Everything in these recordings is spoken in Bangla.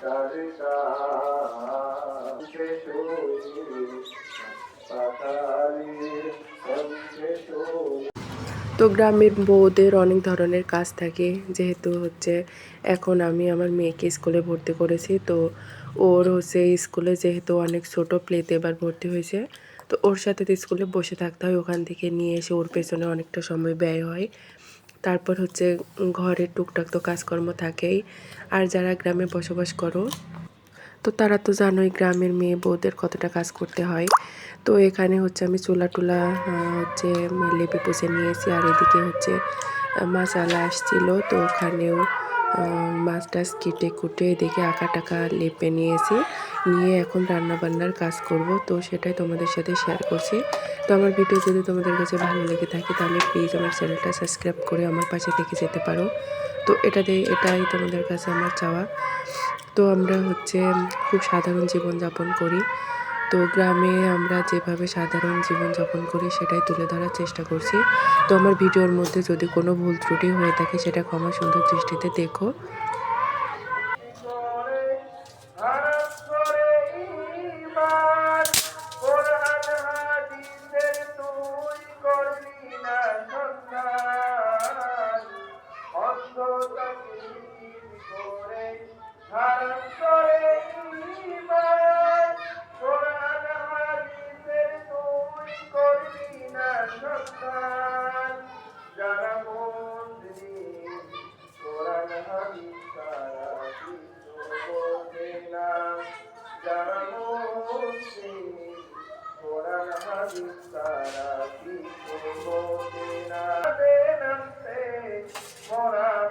তো গ্রামের বউদের অনেক ধরনের কাজ থাকে, যেহেতু হচ্ছে এখন আমি আমার মেয়েকে স্কুলে ভর্তি করেছি, তো ওর হচ্ছে স্কুলে যেহেতু অনেক ছোট প্লেতে এবার ভর্তি হয়েছে, তো ওর সাথে স্কুলে বসে থাকতে হয়, ওখান থেকে নিয়ে এসে ওর পেছনে অনেকটা সময় ব্যয় হয়। তারপর হচ্ছে ঘরে টুকটাক তো কাজকর্ম থাকেই। আর যারা গ্রামে বসবাস করো, তো তারা তো জানোই গ্রামের মেয়ে বউদের কতটা কাজ করতে হয়। তো এখানে হচ্ছে আমি চুলা টুলা হচ্ছে লেপে পুষে নিয়েছি। আর এদিকে হচ্ছে মাসালা আসছিল, তো ওখানেও মাছ টাছ কেটে কুটে এদিকে আঁকা টাকা লেপে নিয়েছি। নিয়ে এখন রান্না বান্নার কাজ করব। তো সেটাই তোমাদের সাথে শেয়ার করছি। তো আমার ভিডিও যদি তোমাদের কাছে ভালো লেগে থাকে, তাহলে প্লিজ আমার চ্যানেলটা সাবস্ক্রাইব করে আমার পাশে থেকে যেতে পারো। তো এটাতে এটাই তোমাদের কাছে আমার চাওয়া। তো আমরা হচ্ছে, খুব সাধারণ জীবনযাপন করি। তো গ্রামে আমরা যেভাবে সাধারণ জীবনযাপন করি সেটাই তুলে ধরার চেষ্টা করছি। তো আমার ভিডিওর মধ্যে যদি কোনো ভুল ত্রুটি হয়ে থাকে সেটা ক্ষমা সুন্দর দৃষ্টিতে দেখো।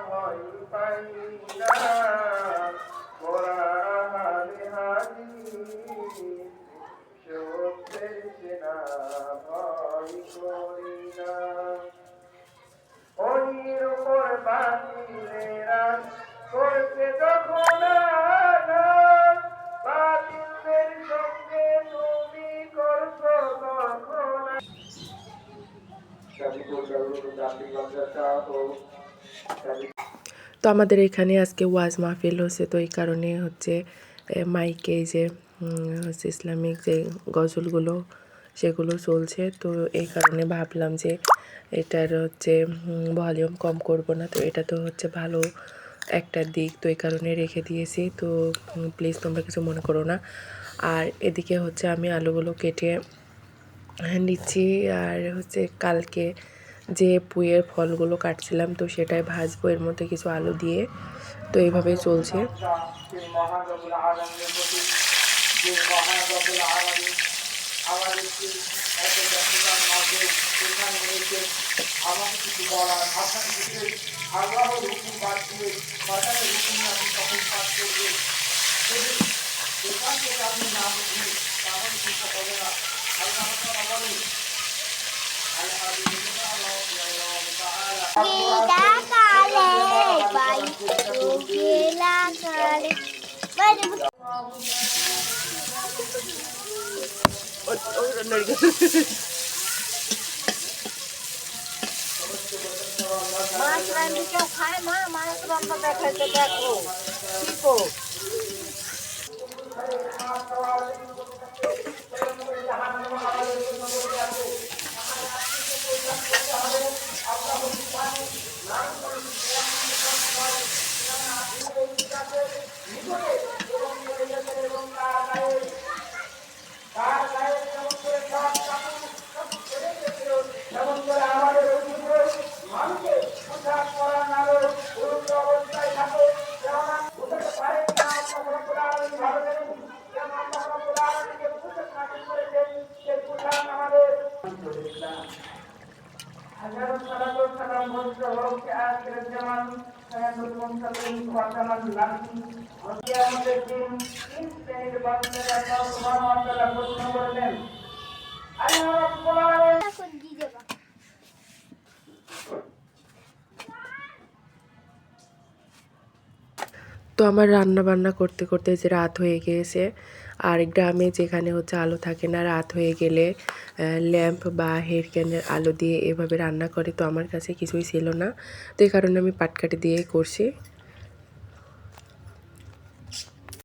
ভয় পাই না মোরা হালে হাদিস সত্যের সেনা ভয় করি না অনির উপর বাতিলেরা করছে যখন বাতিলদের সঙ্গে তুমি করছ তখন আঘাত। গাজীপুর গাজীপুর জাতিগঞ্জ চাহো তো আমাদের এখানে আজকে ওয়াজ মাহফিল হচ্ছে, তো এই কারণে হচ্ছে মাইকে যে হচ্ছে ইসলামিক যে গজলগুলো, সেগুলো চলছে। তো এই কারণে ভাবলাম যে এটার হচ্ছে ভলিউম কম করব না। তো এটা তো হচ্ছে ভালো একটা দিক, তো এই কারণে রেখে দিয়েছি। তো প্লিজ তোমরা কিছু মনে করো না। আর এদিকে হচ্ছে আমি আলুগুলো কেটে নিচ্ছি। আর হচ্ছে কালকে যে পুয়ের ফলগুলো কাটছিলাম, তো সেটাই ভাজবো। এর মধ্যে কিছু আলু দিয়ে। তো এইভাবেই চলছে। আল্লাহ মাছ কেউ খায় মা মাছ রান্না দেখাইতে দেখো শিখো যেমন করে আমাদের ঐতিহ্য মানুষকে পোশাক পরা না উলঙ্গ অবস্থায় থাকে যেমন বুঝতে পারে না আল্লাহ রাব্বুল আলামিন ভালো জানেন যেমন আল্লাহ রাব্বুল আলামিনকে পোশাক নাজিল করেছেন সেই পোশাক আমাদের হাজারো সালাতু সালাম বলতে হোক আখিরাত জামান সায়াদুল মুরসালিন ওয়া কামাল লাহি আমাদের দিন তিন শ্রেণির তাআলা প্রশ্ন করলেন আল্লাহ রাব্বুল তো আমার রান্না বান্না করতে করতে যে রাত হয়ে গিয়েছে আর গ্রামে যেখানে হচ্ছে আলো থাকে না, রাত হয়ে গেলে ল্যাম্প বা হেডক্যানের আলো দিয়ে এভাবে রান্না করে তো আমার কাছে কিছুই ছিল না। তো এই কারণে আমি পাটকাটি দিয়ে করছি।